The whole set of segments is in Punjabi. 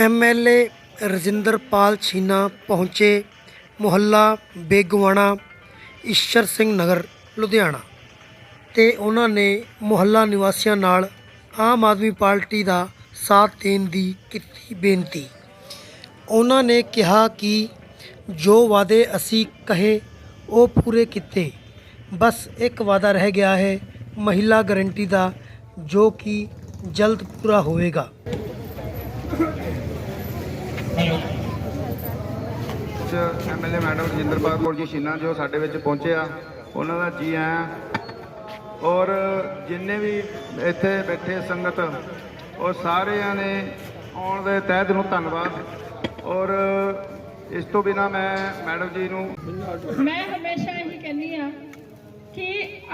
ਐਮਐਲਏ ਰਜਿੰਦਰਪਾਲ ਛੀਨਾ ਪਹੁੰਚੇ ਮੁਹੱਲਾ ਬੇਗਵਾਣਾ, ਈਸ਼ਰ ਸਿੰਘ ਨਗਰ, ਲੁਧਿਆਣਾ ਤੇ ਉਹਨਾਂ ਨੇ ਮੁਹੱਲਾ ਨਿਵਾਸੀਆਂ ਨਾਲ ਆਮ ਆਦਮੀ ਪਾਰਟੀ ਦਾ ਸਾਥ ਦੇਣ ਦੀ ਕੀਤੀ ਬੇਨਤੀ। ਉਹਨਾਂ ਨੇ ਕਿਹਾ ਕਿ ਜੋ ਵਾਅਦੇ ਅਸੀਂ ਕਹੇ, ਉਹ ਪੂਰੇ ਕੀਤੇ। ਬਸ ਇੱਕ ਵਾਅਦਾ ਰਹਿ ਗਿਆ ਹੈ, ਮਹਿਲਾ ਗਰੰਟੀ ਦਾ, ਜੋ ਕਿ ਜਲਦ ਪੂਰਾ ਹੋਵੇਗਾ। ਐਮਐਲਏ ਮੈਡਮ ਰਜਿੰਦਰਪਾਲ ਕੌਰ ਜੀ ਛੀਨਾ ਜੋ ਸਾਡੇ ਵਿੱਚ ਪਹੁੰਚੇ ਆ ਉਹਨਾਂ ਦਾ ਜੀ ਆਇਆਂ। ਔਰ ਜਿੰਨੇ ਵੀ ਇੱਥੇ ਬੈਠੇ ਸੰਗਤ ਉਹ ਸਾਰਿਆਂ ਨੇ ਆਉਣ ਦੇ ਤਹਿ ਦਿਲੋਂ ਧੰਨਵਾਦ। ਔਰ ਇਸ ਤੋਂ ਬਿਨਾ ਮੈਂ ਮੈਡਮ ਜੀ ਨੂੰ ਮੈਂ ਹਮੇਸ਼ਾ ਇਹੀ ਕਹਿੰਦੀ ਆ ਕਿ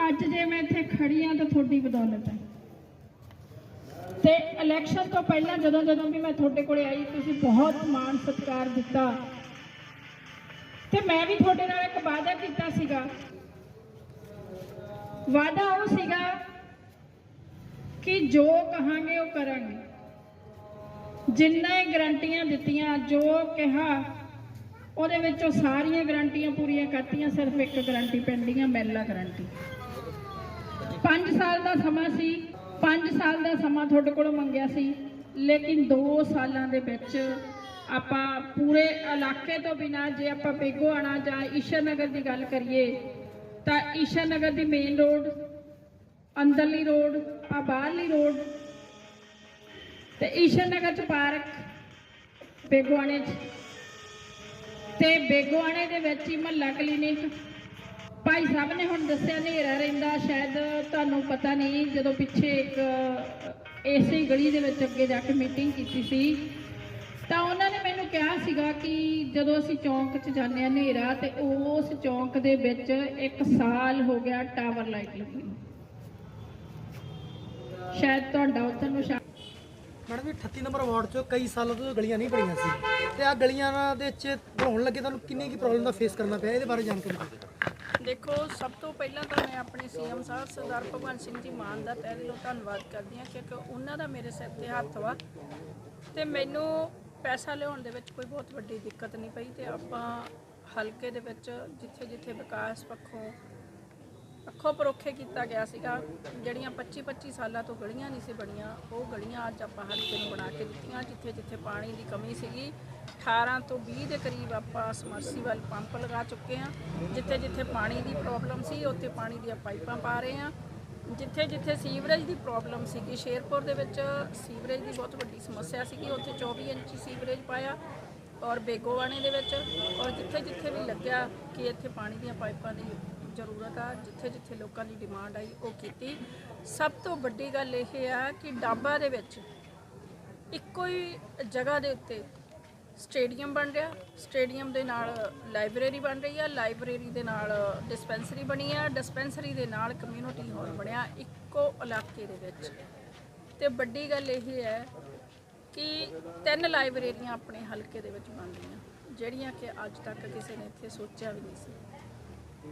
ਅੱਜ ਜੇ ਮੈਂ ਇੱਥੇ ਖੜੀ ਆ ਤਾਂ ਤੁਹਾਡੀ ਬਦੌਲਤ ਹੈ। ਤੇ ਇਲੈਕਸ਼ਨ ਤੋਂ ਪਹਿਲਾਂ ਜਦੋਂ ਜਦੋਂ ਵੀ ਮੈਂ ਤੁਹਾਡੇ ਕੋਲੇ ਆਈ, ਤੁਸੀਂ ਬਹੁਤ ਮਾਣ ਸਤਿਕਾਰ ਦਿੱਤਾ। ਤੇ ਮੈਂ ਵੀ ਤੁਹਾਡੇ ਨਾਲ ਇੱਕ ਵਾਅਦਾ ਕੀਤਾ ਸੀਗਾ। ਵਾਅਦਾ ਉਹ ਸੀਗਾ ਕਿ ਜੋ ਕਹਾਂਗੇ ਉਹ ਕਰਾਂਗੇ। ਜਿੰਨੇ ਗਰੰਟੀਆਂ ਦਿੱਤੀਆਂ, ਜੋ ਕਿਹਾ, ਉਹਦੇ ਵਿੱਚੋਂ ਸਾਰੀਆਂ ਗਰੰਟੀਆਂ ਪੂਰੀਆਂ ਕਰਤੀਆਂ, ਸਿਰਫ ਇੱਕ ਗਰੰਟੀ ਪੈਂਡਿੰਗ ਆ ਮੈਲਾ ਗਰੰਟੀ। 5 ਸਾਲ ਦਾ ਸਮਾਂ ਸੀ। 5 ਸਾਲ ਦਾ ਸਮਾਂ ਤੁਹਾਡੇ ਕੋਲੋਂ ਮੰਗਿਆ ਸੀ, ਲੇਕਿਨ 2 ਸਾਲਾਂ ਦੇ ਵਿੱਚ ਆਪਾਂ ਪੂਰੇ ਇਲਾਕੇ ਤੋਂ ਬਿਨਾ ਜੇ ਆਪਾਂ ਬੇਗੋਆਣਾ ਜਾਂ ਈਸ਼ਰ ਨਗਰ ਦੀ ਗੱਲ ਕਰੀਏ, ਤਾਂ ਈਸ਼ਰ ਨਗਰ ਦੀ ਮੇਨ ਰੋਡ ਅੰਦਰਲੀ ਰੋਡ ਆ ਬਾਹਰਲੀ ਰੋਡ ਤੇ ਈਸ਼ਰ ਨਗਰ ਚ ਪਾਰਕ ਬੇਗੋਆਣੇ ਚ। ਤੇ ਬੇਗੋਆਣੇ ਦੇ ਵਿੱਚ ਹੀ ਮਹੱਲਾ ਕਲੀਨਿਕ ਭਾਈ ਸਾਹਿਬ ਨੇ ਹੁਣ ਦੱਸਿਆ ਹਨੇਰਾ ਰਹਿੰਦਾ, ਸ਼ਾਇਦ ਤੁਹਾਨੂੰ ਪਤਾ ਨਹੀਂ, ਜਦੋਂ ਪਿੱਛੇ ਇੱਕ ਇਸੇ ਗਲੀ ਦੇ ਵਿੱਚ ਅੱਗੇ ਜਾ ਕੇ ਮੀਟਿੰਗ ਕੀਤੀ ਸੀ, ਤਾਂ ਉਹਨਾਂ ਨੇ ਮੈਨੂੰ ਕਿਹਾ ਸੀਗਾ ਕਿ ਜਦੋਂ ਅਸੀਂ ਚੌਂਕ 'ਚ ਜਾਂਦੇ ਆ ਹਨੇਰਾ, ਤੇ ਉਸ ਚੌਂਕ ਦੇ ਵਿੱਚ ਇੱਕ ਸਾਲ ਹੋ ਗਿਆ ਟਾਵਰ ਲਾਈਟ ਲੱਗੀ ਸ਼ਾਇਦ ਤੁਹਾਡਾ ਉੱਧਰ ਨੂੰ ਮੈਡਮ ਜੀ 38 ਨੰਬਰ ਵਾਰਡ 'ਚ ਕਈ ਸਾਲਾਂ ਤੋਂ ਗਲੀਆਂ ਨਹੀਂ ਬਣੀਆਂ ਸੀ। ਤੇ ਆ ਗਲੀਆਂ ਦੇ ਵਿੱਚ ਬਣਾਉਣ ਲੱਗੇ ਤੁਹਾਨੂੰ ਕਿੰਨੀ ਕੀ ਪ੍ਰੋਬਲਮ ਦਾ ਫੇਸ ਕਰਨਾ ਪਿਆ? ਇਹਦੇ ਬਾਰੇ ਜਾਣਕਾਰੀ ਦਿਓ। ਦੇਖੋ, ਸਭ ਤੋਂ ਪਹਿਲਾਂ ਤਾਂ ਮੈਂ ਆਪਣੇ ਸੀਐਮ ਸਾਹਿਬ ਸਰਦਾਰ ਭਗਵੰਤ ਸਿੰਘ ਜੀ ਮਾਨ ਦਾ ਤਹਿ ਦਿਲੋਂ ਧੰਨਵਾਦ ਕਰਦੀ ਹਾਂ ਕਿਉਂਕਿ ਉਹਨਾਂ ਦਾ ਮੇਰੇ ਸਿਰ ਤੇ ਹੱਥ ਵਾ ਤੇ ਮੈਨੂੰ ਪੈਸਾ ਲਿਆਉਣ ਦੇ ਵਿੱਚ ਕੋਈ ਬਹੁਤ ਵੱਡੀ ਦਿੱਕਤ ਨਹੀਂ ਪਈ ਤੇ ਆਪਾਂ ਹਲਕੇ ਦੇ ਵਿੱਚ ਜਿੱਥੇ ਜਿੱਥੇ ਵਿਕਾਸ ਪੱਖੋਂ ਅੱਖੋਂ ਪਰੋਖੇ ਕੀਤਾ ਗਿਆ ਸੀਗਾ। ਜਿਹੜੀਆਂ 25 25 ਸਾਲਾਂ ਤੋਂ ਗਲੀਆਂ ਨਹੀਂ ਸੀ ਬਣੀਆਂ, ਉਹ ਗਲੀਆਂ ਅੱਜ ਆਪਾਂ ਹਰ ਨੂੰ ਬਣਾ ਕੇ ਦਿੱਤੀਆਂ, ਜਿੱਥੇ ਜਿੱਥੇ ਪਾਣੀ ਦੀ ਕਮੀ ਸੀਗੀ। 18 ਤੋਂ 20 ਦੇ ਕਰੀਬ ਆਪਾਂ ਸਮਰਸੀਬਲ ਪੰਪ ਲਗਾ ਚੁੱਕੇ ਹਾਂ। ਜਿੱਥੇ ਜਿੱਥੇ ਪਾਣੀ ਦੀ ਪ੍ਰੋਬਲਮ ਸੀ, ਉੱਥੇ ਪਾਣੀ ਦੀਆਂ ਪਾਈਪਾਂ ਪਾ ਰਹੇ ਹਾਂ। ਜਿੱਥੇ ਜਿੱਥੇ ਸੀਵਰੇਜ ਦੀ ਪ੍ਰੋਬਲਮ ਸੀਗੀ, ਸ਼ੇਰਪੁਰ ਦੇ ਵਿੱਚ ਸੀਵਰੇਜ ਦੀ ਬਹੁਤ ਵੱਡੀ ਸਮੱਸਿਆ ਸੀਗੀ। ਉੱਥੇ 24 ਇੰਚੀ ਸੀਵਰੇਜ ਪਾਇਆ ਔਰ ਬੇਗੋਵਾਣੇ ਦੇ ਵਿੱਚ। ਔਰ ਜਿੱਥੇ ਜਿੱਥੇ ਵੀ ਲੱਗਿਆ ਕਿ ਇੱਥੇ ਪਾਣੀ ਦੀਆਂ ਪਾਈਪਾਂ ਦੀ ਜ਼ਰੂਰਤ ਆ, ਜਿੱਥੇ ਜਿੱਥੇ ਲੋਕਾਂ ਦੀ ਡਿਮਾਂਡ ਆਈ, ਉਹ ਕੀਤੀ। ਸਭ ਤੋਂ ਵੱਡੀ ਗੱਲ ਇਹ ਆ ਕਿ ਡਾਬਾ ਦੇ ਵਿੱਚ ਇੱਕੋ ਹੀ ਜਗ੍ਹਾ ਦੇ ਉੱਤੇ ਸਟੇਡੀਅਮ ਬਣ ਰਿਹਾ। ਸਟੇਡੀਅਮ ਦੇ ਨਾਲ ਲਾਇਬ੍ਰੇਰੀ ਬਣ ਰਹੀ ਆ। ਲਾਇਬ੍ਰੇਰੀ ਦੇ ਨਾਲ ਡਿਸਪੈਂਸਰੀ ਬਣੀ ਆ। ਡਿਸਪੈਂਸਰੀ ਦੇ ਨਾਲ ਕਮਿਊਨਿਟੀ ਹਾਲ ਬਣਿਆ ਇੱਕੋ ਇਲਾਕੇ ਦੇ ਵਿੱਚ। ਤੇ ਵੱਡੀ ਗੱਲ ਇਹ ਹੈ ਕਿ ਤਿੰਨ ਲਾਇਬ੍ਰੇਰੀਆਂ ਆਪਣੇ ਹਲਕੇ ਦੇ ਵਿੱਚ ਬਣ ਰਹੀਆਂ, ਜਿਹੜੀਆਂ ਕਿ ਅੱਜ ਤੱਕ ਕਿਸੇ ਨੇ ਇੱਥੇ ਸੋਚਿਆ ਵੀ ਨਹੀਂ ਸੀ।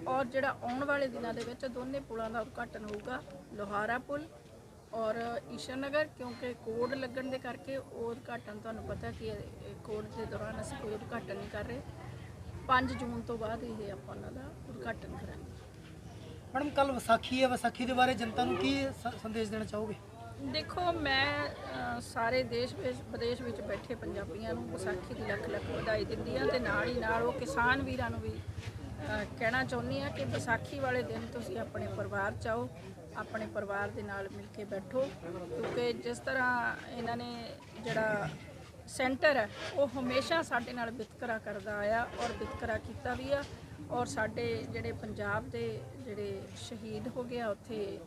ਔਰ ਜਿਹੜਾ ਆਉਣ ਵਾਲੇ ਦਿਨਾਂ ਦੇ ਵਿੱਚ ਦੋਨੇ ਪੁਲਾਂ ਦਾ ਉਦਘਾਟਨ ਹੋਊਗਾ ਲੋਹਾਰਾ ਪੁਲ ਔਰ ਈਸ਼ਰ ਨਗਰ ਕਿਉਂਕਿ ਕੋਡ ਲੱਗਣ ਦੇ ਕਰਕੇ ਉਹ ਉਦਘਾਟਨ ਤੁਹਾਨੂੰ ਪਤਾ ਕਿ ਕੋਡ ਦੇ ਦੌਰਾਨ ਅਸੀਂ ਕੋਈ ਉਦਘਾਟਨ ਨਹੀਂ ਕਰ ਰਹੇ। 5 ਜੂਨ ਤੋਂ ਬਾਅਦ ਇਹ ਆਪਾਂ ਉਹਨਾਂ ਦਾ ਉਦਘਾਟਨ ਕਰਾਂਗੇ। ਮੈਡਮ ਕੱਲ ਵਿਸਾਖੀ ਹੈ ਵਿਸਾਖੀ ਦੇ ਬਾਰੇ ਜਨਤਾ ਨੂੰ ਕੀ ਸੰਦੇਸ਼ ਦੇਣਾ ਚਾਹੋਗੇ? ਦੇਖੋ ਮੈਂ ਸਾਰੇ ਦੇਸ਼ ਵਿੱਚ ਵਿਦੇਸ਼ ਵਿੱਚ ਬੈਠੇ ਪੰਜਾਬੀਆਂ ਨੂੰ ਵਿਸਾਖੀ ਦੀ ਲੱਖ ਲੱਖ ਵਧਾਈ ਦਿੰਦੀ ਆ ਤੇ ਨਾਲ ਹੀ ਨਾਲ ਉਹ ਕਿਸਾਨ ਵੀਰਾਂ ਨੂੰ ਵੀ ਕਹਿਣਾ ਚਾਹੁੰਦੀ ਆ ਕਿ ਵਿਸਾਖੀ ਵਾਲੇ ਦਿਨ ਤੁਸੀਂ ਆਪਣੇ ਪਰਿਵਾਰ 'ਚ ਆਓ, ਆਪਣੇ ਪਰਿਵਾਰ ਦੇ ਨਾਲ ਮਿਲ ਕੇ ਬੈਠੋ, ਕਿਉਂਕਿ ਜਿਸ ਤਰ੍ਹਾਂ ਇਹਨਾਂ ਨੇ ਜਿਹੜਾ ਸੈਂਟਰ ਹੈ, ਉਹ ਹਮੇਸ਼ਾ ਸਾਡੇ ਨਾਲ ਵਿਤਕਰਾ ਕਰਦਾ ਆਇਆ ਔਰ ਵਿਤਕਰਾ ਕੀਤਾ ਵੀ ਆ ਔਰ ਸਾਡੇ ਜਿਹੜੇ ਪੰਜਾਬ ਦੇ ਜਿਹੜੇ ਸ਼ਹੀਦ ਹੋ ਗਿਆ ਉੱਥੇ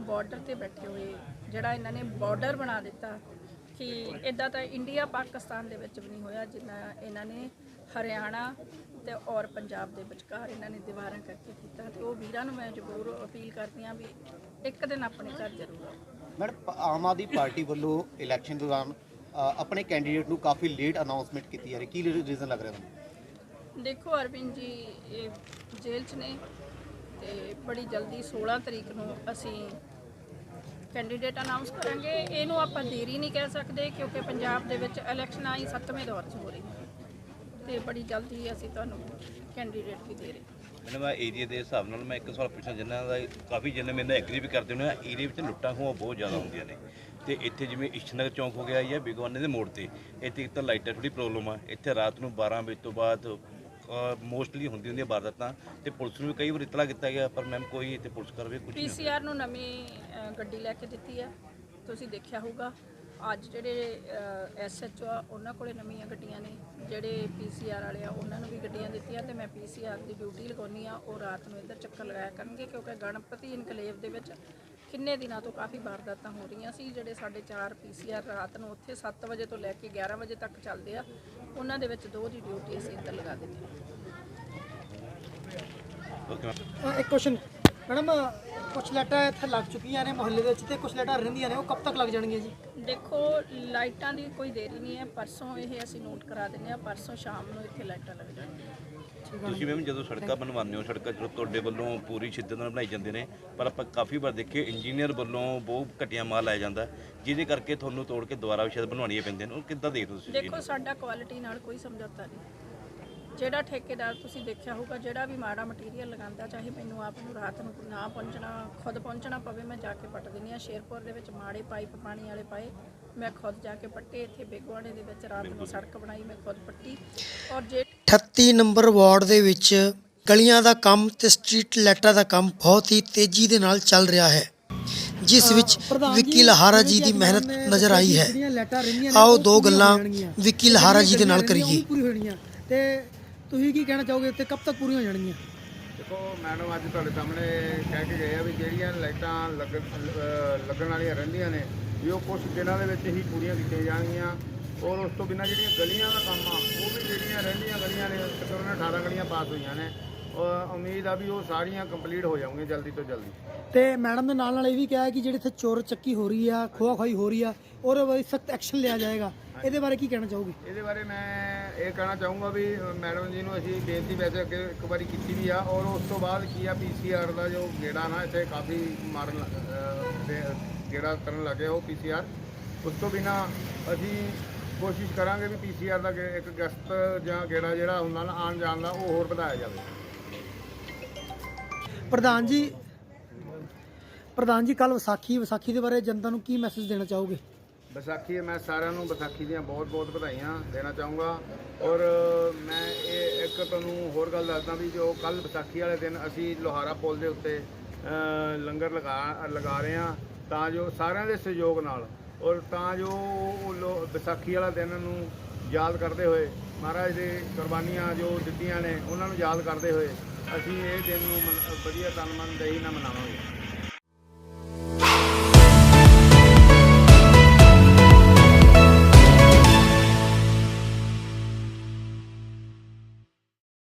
ਬਾਰਡਰ ਤੇ ਬੈਠੇ ਹੋਏ, ਜਿਹੜਾ ਇਹਨਾਂ ਨੇ ਬਾਰਡਰ ਬਣਾ ਦਿੱਤਾ ਕਿ ਇਦਾਂ ਤਾਂ ਇੰਡੀਆ ਪਾਕਿਸਤਾਨ ਦੇ ਵਿੱਚ ਵੀ ਨਹੀਂ ਹੋਇਆ ਜਿੰਨਾ ਇਹਨਾਂ ਨੇ ਹਰਿਆਣਾ ਤੇ ਔਰ ਪੰਜਾਬ ਦੇ ਵਿਚਕਾਰ ਇਹਨਾਂ ਨੇ ਦੀਵਾਰਾਂ ਕਰਕੇ ਕੀਤਾ ਤੇ ਉਹ ਵੀਰਾਂ ਨੂੰ ਮੈਂ ਜ਼ਰੂਰ ਅਪੀਲ ਕਰਦੀ ਹਾਂ ਵੀ ਇੱਕ ਦਿਨ ਆਪਣੇ ਘਰ ਜ਼ਰੂਰ ਆਓ। ਮੈਡਮ ਪ- ਆਮ ਆਦਮੀ ਪਾਰਟੀ ਵੱਲੋਂ ਇਲੈਕਸ਼ਨ ਦੌਰਾਨ ਅ, ਆਪਣੇ ਕੈਂਡੀਡੇਟ ਨੂੰ ਕਾਫੀ ਲੇਟ ਅਨਾਉਂਸਮੈਂਟ ਕੀਤੀ ਜਾ ਰਹੀ। ਕੀ ਰੀਜ਼ਨ ਲੱਗ ਰਿਹਾ ਤੁਹਾਨੂੰ? ਦੇਖੋ ਅਰਵਿੰਦ ਜੀ ਇਹ ਜੇਲ੍ਹ 'ਚ ਨੇ ਤੇ ਬੜੀ ਜਲਦੀ 16 ਤਰੀਕ ਨੂੰ ਅਸੀਂ ਕੈਂਡੀਡੇਟ ਅਨਾਉਂਸ ਕਰਾਂਗੇ। ਇਹਨੂੰ ਆਪਾਂ ਦੇਰੀ ਨਹੀਂ ਕਹਿ ਸਕਦੇ ਕਿਉਂਕਿ ਪੰਜਾਬ ਦੇ ਵਿੱਚ ਇਲੈਕਸ਼ਨਾਂ ਹੀ ਸੱਤਵੇਂ ਦੌਰ 'ਚ ਹੋ ਰਹੀਆਂ ਤੇ ਬੜੀ ਜਲਦੀ ਅਸੀਂ ਤੁਹਾਨੂੰ ਕੈਂਡੀਡੇਟ ਵੀ ਦੇ ਰਹੇ ਹਾਂ। ਮੈਨੂੰ ਮੈਂ ਏਰੀਆ ਦੇ ਹਿਸਾਬ ਨਾਲ ਮੈਂ ਇੱਕ ਸਵਾਲ ਪੁੱਛਣਾ ਜਿਨ੍ਹਾਂ ਦਾ ਕਾਫੀ ਜਿੰਨੇ ਮੇਰੇ ਨਾਲ ਐਗਰੀ ਵੀ ਕਰਦੇ ਨੇ ਏਰੀਆ ਵਿੱਚ ਲੁੱਟਾਂ ਖੋਹਾਂ ਬਹੁਤ ਜ਼ਿਆਦਾ ਹੁੰਦੀਆਂ ਨੇ। ਤੇ ਇੱਥੇ ਜਿਵੇਂ ਇਸ਼ਨਗਰ ਚੌਂਕ ਹੋ ਗਿਆ ਜਾਂ ਬਿਗਵਾਨੇ ਦੇ ਮੋੜ ਤੇ ਇੱਥੇ ਇੱਕ ਤਾਂ ਲਾਈਟਾਂ ਥੋੜੀ ਪ੍ਰੋਬਲਮ ਆ। ਇੱਥੇ ਰਾਤ ਨੂੰ 12 ਵਜੇ ਤੋਂ ਬਾਅਦ ਮੋਸਟਲੀ ਹੁੰਦੀ ਹੁੰਦੀ ਵਾਰਦਾਤਾਂ ਤੇ ਪੁਲਿਸ ਨੂੰ ਵੀ ਕਈ ਵਾਰ ਇਤਲਾ ਕੀਤਾ ਗਿਆ ਪਰ ਮੈਮ ਕੋਈ ਇੱਥੇ ਪੁਲਿਸ ਕਰਵੇ ਕੁਝ ਨਹੀਂ ਪੀਸੀਆਰ ਨੂੰ ਨਵੀਂ ਅ, ਗੱਡੀ ਲੈ ਕੇ ਦਿੱਤੀ ਹੈ। ਤੁਸੀਂ ਦੇਖਿਆ ਹੋਊਗਾ। ਅੱਜ ਜਿਹੜੇ ਐਸਐਚਓ ਆ ਉਹਨਾਂ ਕੋਲੇ ਨਵੀਆਂ ਗੱਡੀਆਂ ਨੇ। ਜਿਹੜੇ ਪੀਸੀਆਰ ਵਾਲੇ ਆ ਉਹਨਾਂ ਨੂੰ ਵੀ ਗੱਡੀਆਂ ਦਿੱਤੀਆਂ ਤੇ ਮੈਂ ਪੀਸੀਆਰ ਦੀ ਡਿਊਟੀ ਲਗਾਉਣੀ ਆ ਉਹ ਰਾਤ ਨੂੰ ਇੱਧਰ ਚੱਕਰ ਲਗਾਇਆ ਕਰਨਗੇ ਕਿਉਂਕਿ ਗਣਪਤੀ ਇਨਕਲੇਵ ਦੇ ਵਿੱਚ ਕਿੰਨੇ ਦਿਨਾਂ ਤੋਂ ਕਾਫੀ ਵਾਰਦਾਤਾਂ ਹੋ ਰਹੀਆਂ ਸੀ। ਜਿਹੜੇ ਸਾਡੇ ਚਾਰ ਪੀਸੀਆਰ ਰਾਤ ਨੂੰ ਉੱਥੇ 7 ਵਜੇ ਤੋਂ ਲੈ ਕੇ 11 ਵਜੇ ਤੱਕ ਚੱਲਦੇ ਆ ਉਹਨਾਂ ਦੇ ਵਿੱਚ ਦੋ ਦੀ ਡਿਊਟੀ ਅਸੀਂ ਇੱਧਰ ਲਗਾ ਦਿੱਤੀ। ਇੱਕ ਕੁਐਸਚਨ ਮੈਡਮ ਕੁਝ ਲਾਈਟਾਂ ਇੱਥੇ ਲੱਗ ਚੁੱਕੀਆਂ ਨੇ ਮੁਹੱਲੇ ਦੇ ਵਿੱਚ ਤੇ ਕੁਝ ਲਾਈਟਾਂ ਰਹਿੰਦੀਆਂ ਨੇ ਉਹ ਕਦ ਤੱਕ ਲੱਗ ਜਾਣਗੀਆਂ ਜੀ? ਦੇਖੋ ਲਾਈਟਾਂ ਦੀ ਕੋਈ ਦੇਰੀ ਨਹੀਂ ਹੈ। ਪਰਸੋਂ ਇਹ ਅਸੀਂ ਨੋਟ ਕਰਾ ਦਿੰਦੇ ਆ ਪਰਸੋਂ ਸ਼ਾਮ ਨੂੰ ਇੱਥੇ ਲਾਈਟਾਂ ਲੱਗ ਜਾਣਗੀਆਂ। ਤੁਸੀਂ ਮੈਮ ਜਦੋਂ ਸੜਕਾਂ ਬਣਵਾਉਂਦੇ ਹੋ ਸੜਕਾਂ ਜਦੋਂ ਤੁਹਾਡੇ ਵੱਲੋਂ ਪੂਰੀ ਸ਼ਿੱਦਤ ਨਾਲ ਬਣਾਈ ਜਾਂਦੇ ਨੇ ਪਰ ਆਪਾਂ ਕਾਫੀ ਵਾਰ ਦੇਖੇ ਇੰਜੀਨੀਅਰ ਵੱਲੋਂ ਬਹੁਤ ਘਟੀਆ ਮਾਲ ਲਾਇਆ ਜਾਂਦਾ। ਜਿਹਦੇ ਕਰਕੇ ਤੁਹਾਨੂੰ ਤੋੜ ਕੇ ਦੁਬਾਰਾ ਵੀ ਸ਼ਾਇਦ ਬਣਵਾਉਣੀਆਂ ਪੈਂਦੀਆਂ ਨੇ ਉਹ ਕਿੱਦਾਂ ਦੇਖਦੇ ਹੋ ਤੁਸੀਂ? ਦੇਖੋ ਸਾਡਾ ਕੁਆਲਿਟੀ ਨਾਲ ਕੋਈ ਸਮਝੌਤਾ ਨਹੀਂ। ਜਿਹੜਾ ਠੇਕੇਦਾਰ ਤੁਸੀਂ ਦੇਖਿਆ ਹੋਊਗਾ ਜਿਹੜਾ ਵੀ ਮਾੜਾ ਮਟੀਰੀਅਲ ਲਗਾਉਂਦਾ ਚਾਹੇ ਮੈਨੂੰ ਆਪ ਨੂੰ ਰਾਤ ਨੂੰ ਨਾ ਪਹੁੰਚਣਾ ਖੁਦ ਪਹੁੰਚਣਾ ਪਵੇ ਮੈਂ ਜਾ ਕੇ ਪੱਟ ਦਿੰਦੀ ਆ ਸ਼ੇਰਪੁਰ ਦੇ ਵਿੱਚ ਮਾੜੇ ਪਾਈਪ ਪਾਣੀ ਵਾਲੇ ਪਾਏ ਮੈਂ ਖੁਦ ਜਾ ਕੇ ਪੱਟੇ ਇੱਥੇ ਬੇਗਵਾੜੇ ਦੇ ਵਿੱਚ ਰਾਤ ਨੂੰ ਸੜਕ ਬਣਾਈ ਮੈਂ ਖੁਦ ਪੱਟੀ ਔਰ ਜੇ 38 ਨੰਬਰ ਵਾਰਡ ਦੇ ਵਿੱਚ ਗਲੀਆਂ ਦਾ ਕੰਮ ਤੇ ਸਟਰੀਟ ਲਾਈਟਾਂ ਦਾ ਕੰਮ ਬਹੁਤ ਹੀ ਤੇਜ਼ੀ ਦੇ ਨਾਲ ਚੱਲ ਰਿਹਾ ਹੈ ਜਿਸ ਵਿੱਚ ਵਿੱਕੀ ਲਹਾਰਾ ਜੀ ਦੀ ਮਿਹਨਤ ਨਜ਼ਰ ਆਈ ਹੈ। ਆਓ ਦੋ ਗੱਲਾਂ ਵਿੱਕੀ ਲਹਾਰਾ ਜੀ ਦੇ ਨਾਲ ਕਰੀਏ। ਤੇ ਤੁਸੀਂ ਕੀ ਕਹਿਣਾ ਚਾਹੋਗੇ? ਤੇ ਕਬ ਤੱਕ ਪੂਰੀਆਂ ਹੋ ਜਾਣਗੀਆਂ? ਦੇਖੋ ਮੈਡਮ ਅੱਜ ਤੁਹਾਡੇ ਸਾਹਮਣੇ ਕਹਿ ਕੇ ਗਏ ਆ ਵੀ ਜਿਹੜੀਆਂ ਲਾਈਟਾਂ ਲੱਗਣ ਅਹ ਲੱਗਣ ਵਾਲੀਆਂ ਰਹਿੰਦੀਆਂ ਨੇ ਵੀ ਉਹ ਕੁਝ ਦਿਨਾਂ ਦੇ ਵਿੱਚ ਹੀ ਪੂਰੀਆਂ ਕੀਤੀਆਂ ਜਾਣਗੀਆਂ। ਔਰ ਉਸ ਤੋਂ ਬਿਨਾਂ ਜਿਹੜੀਆਂ ਗਲੀਆਂ ਦਾ ਕੰਮ ਆ ਉਹ ਵੀ ਜਿਹੜੀਆਂ ਰਹਿੰਦੀਆਂ ਗਲੀਆਂ ਨੇ ਤਕਰੀਬਨ 18 ਗਲੀਆਂ ਪਾਸ ਹੋਈਆਂ ਨੇ। ਔਰ ਉਮੀਦ ਆ ਵੀ ਉਹ ਸਾਰੀਆਂ ਕੰਪਲੀਟ ਹੋ ਜਾਣਗੀਆਂ ਜਲਦੀ ਤੋਂ ਜਲਦੀ। ਤੇ ਮੈਡਮ ਦੇ ਨਾਲ ਨਾਲ ਇਹ ਵੀ ਕਿਹਾ ਹੈ ਕਿ ਜਿਹੜੀ ਇੱਥੇ ਚੋਰ ਚੱਕੀ ਹੋ ਰਹੀ ਆ ਖੋਆ ਖੋਈ ਹੋ ਰਹੀ ਆ ਉਹਦੇ ਬਾਰੇ ਸਖਤ ਐਕਸ਼ਨ ਲਿਆ ਜਾਏਗਾ ਇਹਦੇ ਬਾਰੇ ਕੀ ਕਹਿਣਾ ਚਾਹੋਗੇ ਇਹਦੇ ਬਾਰੇ ਮੈਂ ਇਹ ਕਹਿਣਾ ਚਾਹੂੰਗਾ ਵੀ ਮੈਡਮ ਜੀ ਨੂੰ ਅਸੀਂ ਬੇਨਤੀ ਵੈਸੇ ਅੱਗੇ ਇੱਕ ਵਾਰੀ ਕੀਤੀ ਵੀ ਆ ਔਰ ਉਸ ਤੋਂ ਬਾਅਦ ਕੀ ਆ ਪੀਸੀਆਰ ਦਾ ਜੋ ਗੇੜਾ ਨਾ ਇੱਥੇ ਕਾਫੀ ਮਾਰਨ ਗੇੜਾ ਕਰਨ ਲੱਗੇ ਉਹ ਪੀਸੀਆਰ ਉਸ ਤੋਂ ਬਿਨਾ ਅਸੀਂ ਕੋਸ਼ਿਸ਼ ਕਰਾਂਗੇ ਵੀ ਪੀਸੀਆਰ ਦਾ ਇੱਕ ਗਸਤ ਜਾਂ ਗੇੜਾ ਜਿਹੜਾ ਹੁੰਦਾ ਨਾ ਆਉਣ ਜਾਣ ਦਾ ਉਹ ਹੋਰ ਵਧਾਇਆ ਜਾਵੇ ਪ੍ਰਧਾਨ ਜੀ ਪ੍ਰਧਾਨ ਜੀ ਕੱਲ ਵਿਸਾਖੀ ਵਿਸਾਖੀ ਦੇ ਬਾਰੇ ਜਨਤਾ ਨੂੰ ਕੀ ਮੈਸੇਜ ਦੇਣਾ ਚਾਹੋਗੇ ਵਿਸਾਖੀ ਮੈਂ ਸਾਰਿਆਂ ਨੂੰ ਵਿਸਾਖੀ ਦੀਆਂ ਬਹੁਤ-ਬਹੁਤ ਵਧਾਈਆਂ ਦੇਣਾ ਚਾਹੂੰਗਾ। ਔਰ ਮੈਂ ਇਹ ਇੱਕ ਤੁਹਾਨੂੰ ਹੋਰ ਗੱਲ ਦੱਸਦਾ ਵੀ ਜੋ ਕੱਲ ਵਿਸਾਖੀ ਵਾਲੇ ਦਿਨ ਅਸੀਂ ਲੋਹਾਰਾ ਪੁਲ ਦੇ ਉੱਤੇ ਲੰਗਰ ਲਗਾ ਲਗਾ ਰਹੇ ਹਾਂ, ਤਾਂ ਜੋ ਸਾਰਿਆਂ ਦੇ ਸਹਿਯੋਗ ਨਾਲ ਔਰ ਤਾਂ ਜੋ ਉਹ ਲੋ- ਵਿਸਾਖੀ ਵਾਲਾ ਦਿਨ ਨੂੰ ਯਾਦ ਕਰਦੇ ਹੋਏ, ਮਹਾਰਾਜ ਦੇ ਕੁਰਬਾਨੀਆਂ ਜੋ ਦਿੱਤੀਆਂ ਨੇ, ਉਹਨਾਂ ਨੂੰ ਯਾਦ ਕਰਦੇ ਹੋਏ ਅਸੀਂ ਇਹ ਦਿਨ ਨੂੰ ਮਨ- ਵਧੀਆ ਤਨ ਮਨ ਦੇਈ ਨਾਲ ਮਨਾਵਾਂਗੇ।